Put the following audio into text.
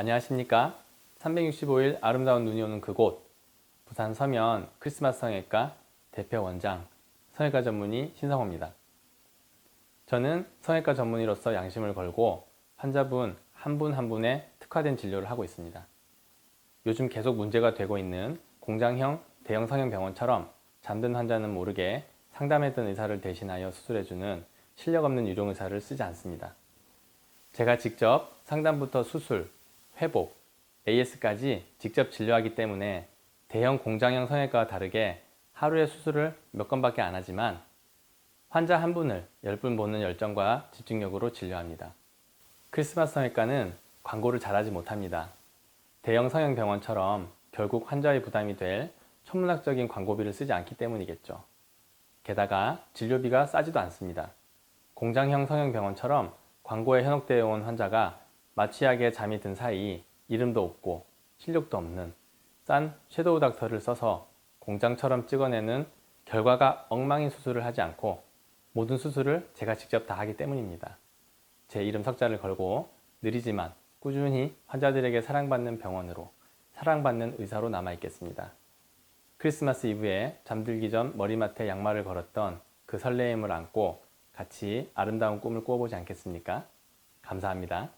안녕하십니까? 365일 아름다운 눈이 오는 그곳 부산 서면 크리스마스 성형외과 대표 원장 성형외과 전문의 신성호입니다. 저는 성형외과 전문의로서 양심을 걸고 환자분 한 분 한 분에 특화된 진료를 하고 있습니다. 요즘 계속 문제가 되고 있는 공장형 대형 성형병원처럼 잠든 환자는 모르게 상담했던 의사를 대신하여 수술해주는 실력 없는 유령 의사를 쓰지 않습니다. 제가 직접 상담부터 수술, 회복, AS까지 직접 진료하기 때문에 대형 공장형 성형외과와 다르게 하루에 수술을 몇 건밖에 안 하지만 환자 한 분을 열분 보는 열정과 집중력으로 진료합니다. 크리스마스 성형외과는 광고를 잘하지 못합니다. 대형 성형병원처럼 결국 환자의 부담이 될 천문학적인 광고비를 쓰지 않기 때문이겠죠. 게다가 진료비가 싸지도 않습니다. 공장형 성형병원처럼 광고에 현혹되어 온 환자가 마취약에 잠이 든 사이 이름도 없고 실력도 없는 싼 섀도우 닥터를 써서 공장처럼 찍어내는 결과가 엉망인 수술을 하지 않고 모든 수술을 제가 직접 다 하기 때문입니다. 제 이름 석자를 걸고 느리지만 꾸준히 환자들에게 사랑받는 병원으로 사랑받는 의사로 남아있겠습니다. 크리스마스 이브에 잠들기 전 머리맡에 양말을 걸었던 그 설레임을 안고 같이 아름다운 꿈을 꾸어보지 않겠습니까? 감사합니다.